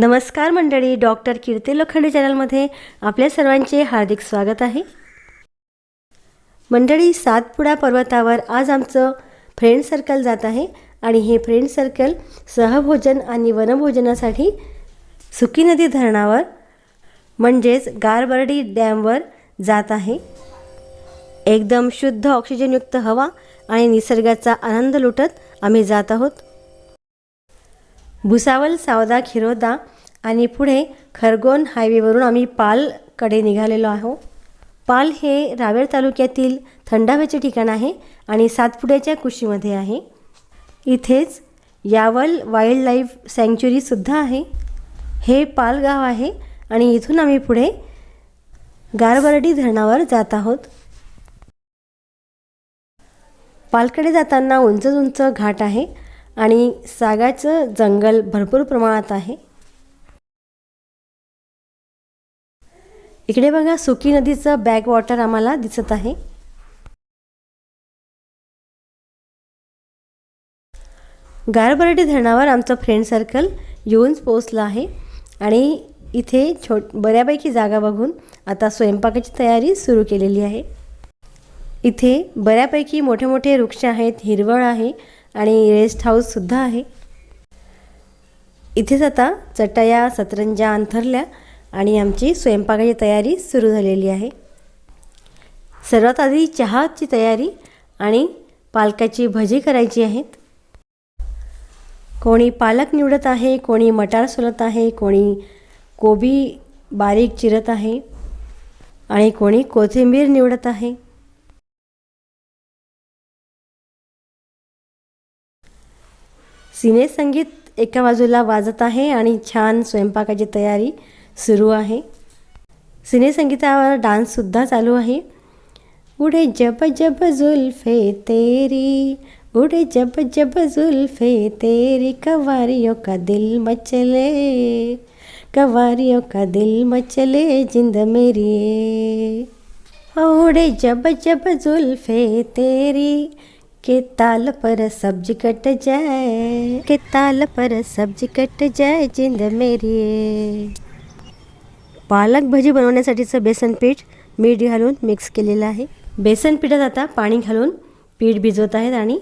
नमस्कार मंडळी डॉक्टर कीर्ती लोखंडे चॅनलमध्ये आपल्या सर्वांचे हार्दिक स्वागत आहे. मंडळी सातपुडा पर्वतावर आज आमचं फ्रेंड सर्कल जात आहे आणि हे फ्रेंड सर्कल सहभोजन आणि वनभोजनासाठी सुकी नदी धरणावर म्हणजेच गारबर्डी डॅमवर जात आहे. एकदम शुद्ध ऑक्सिजनयुक्त हवा आणि निसर्गाचा आनंद लुटत आम्ही जात आहोत. भुसावल सावदा खिरोदा आणि पुढे खरगोन हायवेवरून आम्ही पालकडे निघालेलो आहो. पाल हे रावेर तालुक्यातील थंड हवेचे ठिकाण आहे आणि सातपुड्याच्या कुशीमध्ये आहे. इथेच यावल वाईल्ड लाईफ सँक्च्युरीसुद्धा आहे. हे पाल गाव आहे आणि इथून आम्ही पुढे गारबर्डी धरणावर जात आहोत. पालकडे जाताना उंच उंच घाट आहे आणि सागाचं जंगल भरपूर प्रमाणात आहे. इकडे बघा सुकी नदीचं बॅक वॉटर आम्हाला दिसत आहे. गारबर्डी धरणावर आमचं फ्रेंड सर्कल येऊन पोचलं आहे. आणि इथे छोट बऱ्यापैकी जागा बघून आता स्वयंपाकाची तयारी सुरू केलेली आहे. इथे बऱ्यापैकी मोठे मोठे वृक्ष आहेत हिरवळ आहे. आणि रेस्ट हाऊससुद्धा आहे. इथेच आता चटया सतरंजा अंथरल्या आणि आमची स्वयंपाकाची तयारी सुरू झालेली आहे. सर्वात आधी चहाची तयारी आणि पालकाची भजी करायची आहेत. कोणी पालक निवडत आहे कोणी मटार सोलत आहे कोणी कोबी बारीक चिरत आहे आणि कोणी कोथिंबीर निवडत आहे. सिने संगीत एका बाजूला वाजत आहे आणि छान स्वयंपाकाची तयारी सुरू आहे. सिने संगीतावर डान्ससुद्धा चालू आहे. उडे जब जब जुल्फे तेरी उडे जब जब जुल्फे तेरी कवारियों का दिल मचले कवारियों का दिल मचले जिंद मेरी उड़े जब जब जुल्फे तेरी के ताल पर सब्जी कट जाए के ताल पर सब्जी कट जाए जिंद मेरी। पालक भजी बनवण्यासाठीचं बेसन पीठ मीठ घालून मिक्स केलेलं आहे. बेसन पिठात आता पाणी घालून पीठ भिजवत आहेत आणि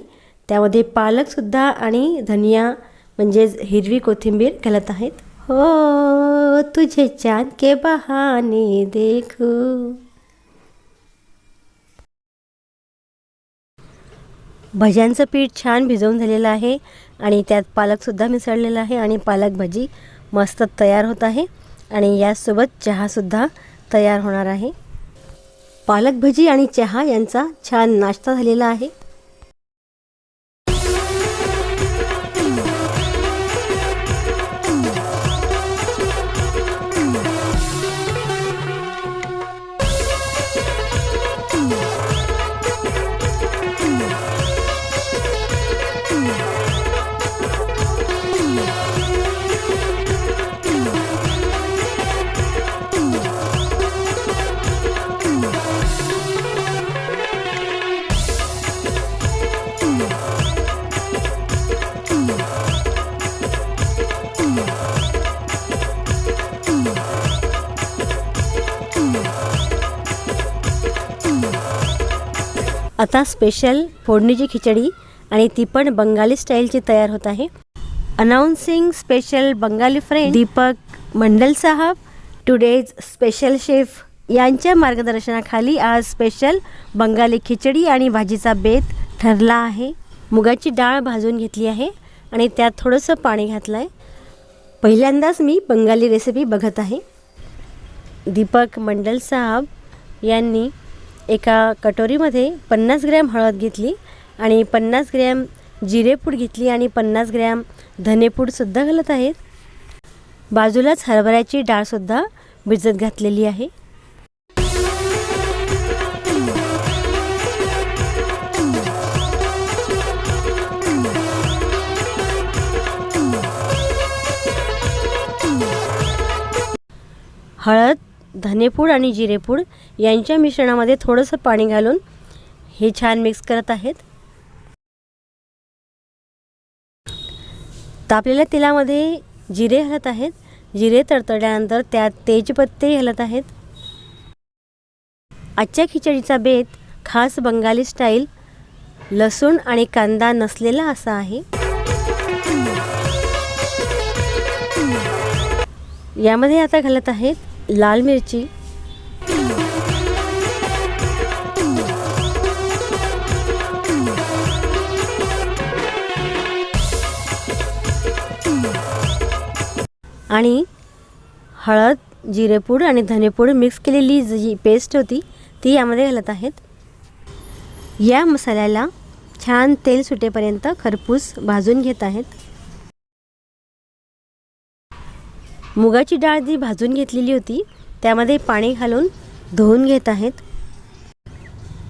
त्यामध्ये पालकसुद्धा आणि धनिया म्हणजेच हिरवी कोथिंबीर घालत आहेत. हो तुझे चांद के बहाने देखू. भज्यांचं पीठ छान भिजवून झालेलं आहे आणि त्यात पालकसुद्धा मिसळलेला आहे आणि पालक भजी मस्त तयार होत आहे आणि यासोबत चहासुद्धा तयार होणार आहे. पालक भजी आणि चहा यांचा छान नाश्ता झालेला आहे. आता स्पेशल फोडणीची खिचडी आणि ती पण बंगाली स्टाईलची तयार होत आहे. Announcing special Bengali friend Deepak Mandal sahab today's special chef यांच्या मार्गदर्शनाखाली आज स्पेशल बंगाली खिचडी आणि भाजीचा बेत ठरला आहे. मुगाची डाळ भाजून घेतली आहे आणि त्यात थोडंसं पाणी घातलं आहे पहिल्यांदाच मी बंगाली रेसिपी बघत आहे. दीपक मंडल साहब यांनी एका कटोरीमध्ये पन्नास ग्रॅम हळद घेतली आणि पन्नास ग्रॅम जिरेपूड घेतली आणि पन्नास ग्रॅम धनेपूडसुद्धा घालत आहेत. बाजूलाच हरभऱ्याची डाळसुद्धा भिजत घातलेली आहे. हळद धनेपूड आणि जिरेपूड यांच्या मिश्रणामध्ये थोडंसं पाणी घालून हे छान मिक्स करत आहेत. तापलेल्या तेलामध्ये जिरे घालत आहेत. जिरे तडतडल्यानंतर त्यात तेजपत्ते घालत आहेत. आजच्या खिचडीचा बेत खास बंगाली स्टाईल लसूण आणि कांदा नसलेला असा आहे. यामध्ये आता घालत आहेत लाल मिरची. आणि हळद जिरेपूड आणि धनेपूड मिक्स केलेली जी पेस्ट होती ती यामध्ये घालत आहेत. या मसाल्याला छान तेल सुटेपर्यंत खरपूस भाजून घेत आहेत. मुगाची डाळ जी भाजून घेतलेली होती त्यामध्ये पाणी घालून धुवून घेत आहेत.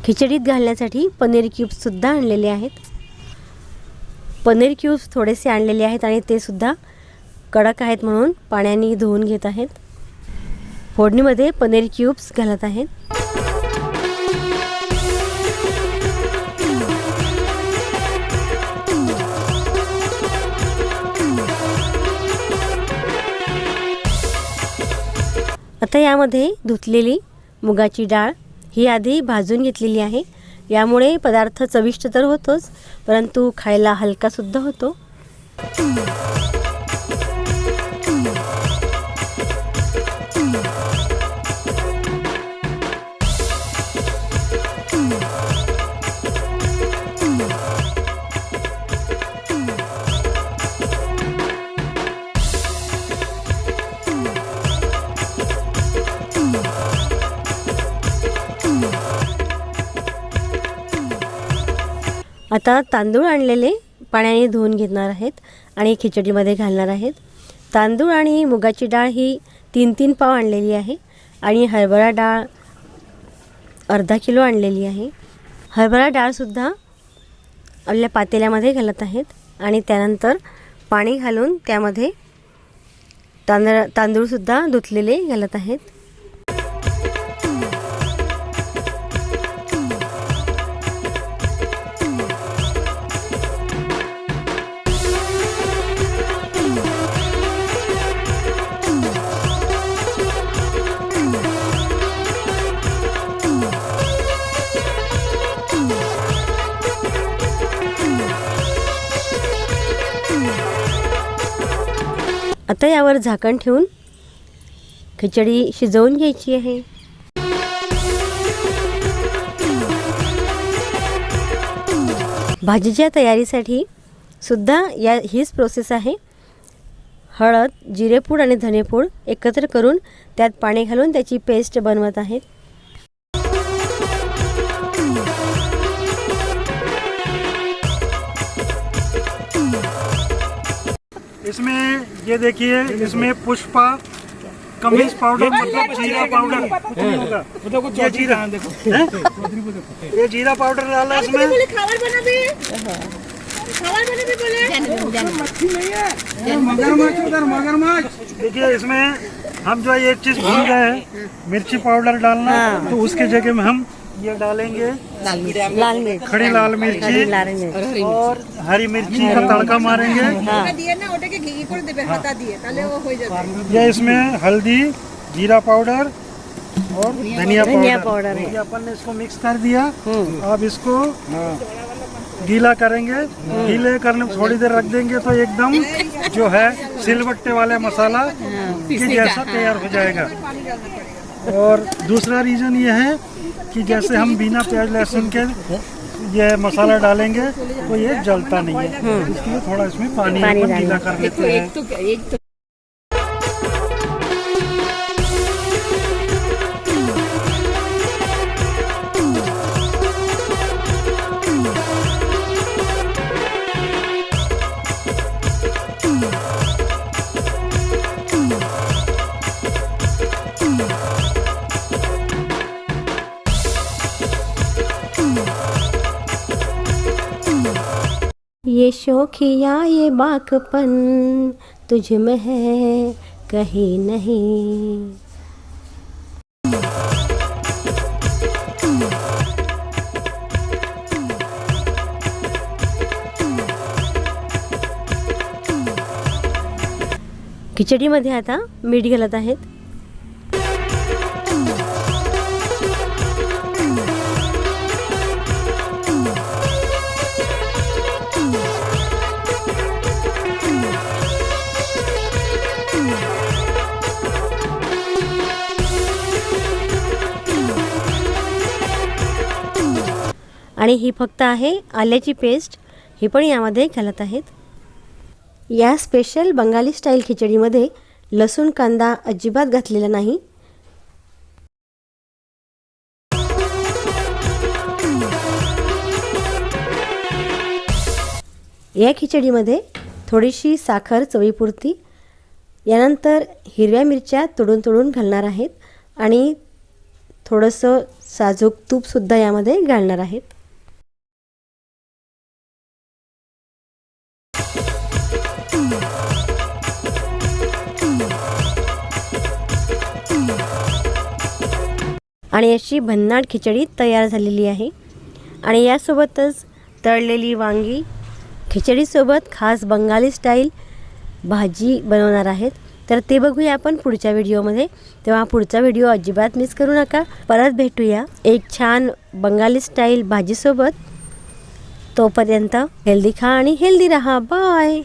खिचडीत घालण्यासाठी पनीर क्यूब्ससुद्धा आणलेले आहेत. पनीर क्यूब्स थोडेसे आणलेले आहेत आणि ते सुद्धा कडक आहेत म्हणून पाण्याने धुवून घेत आहेत. फोडणीमध्ये पनीर क्यूब्स घालत आहेत. आता यामध्ये धुतलेली मुगाची डाळ ही आधी भाजून घेतलेली आहे. यामुळे पदार्थ चविष्ट तर होतोच परंतु खायला हलकासुद्धा होतो. आता तांदूळ आणलेले पाण्याने धुवून घेणार आहेत आणि खिचडीमध्ये घालणार आहेत. तांदूळ आणि मुगाची डाळ ही तीन तीन पाव आणलेली आहे आणि हरभरा डाळ अर्धा किलो आणलेली आहे. हरभरा डाळसुद्धा आपल्या पातेल्यामध्ये घालत आहेत आणि त्यानंतर पाणी घालून त्यामध्ये तांदळ तांदूळसुद्धा धुतलेले घालत आहेत. आता यावर झाकण ठेवून खिचडी शिजवून घ्यायची आहे. भाजीच्या तयारीसाठी सुद्धा या हीच प्रोसेस आहे. हळद जिरेपूड आणि धनेपूड एकत्र करून त्यात पाणी घालून त्याची पेस्ट बनवत आहेत. इसमें ये देखिए इसमें पुष्पा कमीज पाउडर मतलब जीरा पाउडर कुछ ये जीरा। हैं? ये जीरा पाउडर डाला है इसमें। खावर बना भी खावर बना भी मगरमच्छ उधर मगरमच्छ। देखिए इसमें हम जो है एक चीज़ भूल गए हैं मिर्ची पाउडर डालना तो उसके जगह में हम ये डालेंगे। लाल मिर्च। खड़ी लाल लाल मिर्च। और हरी मिर्ची। का तड़का मारेंगे। ये इसमें हल्दी जीरा पाउडर और धनिया पाउडर। अपन ने इसको मिक्स कर दिया। अब इसको गीला करेंगे। गीले करने थोड़ी देर रख देंगे तो एकदम जो है सिलबट्टे वाले मसाला जैसा तैयार हो जाएगा। और दूसरा रीजन ये है कि जैसे हम बिना प्याज लहसुन के ये मसाला डालेंगे तो ये जलता नहीं है। इसलिए थोड़ा इसमें पानी, पानी। गीला कर लेते हैं। ये शौकिया ये बाकपन तुझ में है कहीं नहीं। खिचडीमध्ये आता मीठ घालत आहेत. आणि ही फक्त आहे आल्याची पेस्ट. ही पण यामध्ये घालत आहेत. या स्पेशल बंगाली स्टाईल खिचडीमध्ये लसूण कांदा अजिबात घातलेला नाही. या खिचडीमध्ये थोडीशी साखर चवीपुरती. यानंतर हिरव्या मिरच्या तोडून तोडून घालणार आहेत आणि थोडंसं साजूक तूपसुद्धा यामध्ये घालणार आहेत. आणि अशी भन्नाट खिचडी तयार झालेली आहे. आणि यासोबतच तळलेली वांगी खिचडीसोबत खास बंगाली स्टाईल भाजी बनवणार आहेत. तर ते बघूया आपण पुढच्या व्हिडिओमध्ये. तेव्हा पुढचा व्हिडिओ अजिबात मिस करू नका. परत भेटूया एक छान बंगाली स्टाईल भाजीसोबत. तोपर्यंत हेल्दी खा आणि हेल्दी रहा. बाय!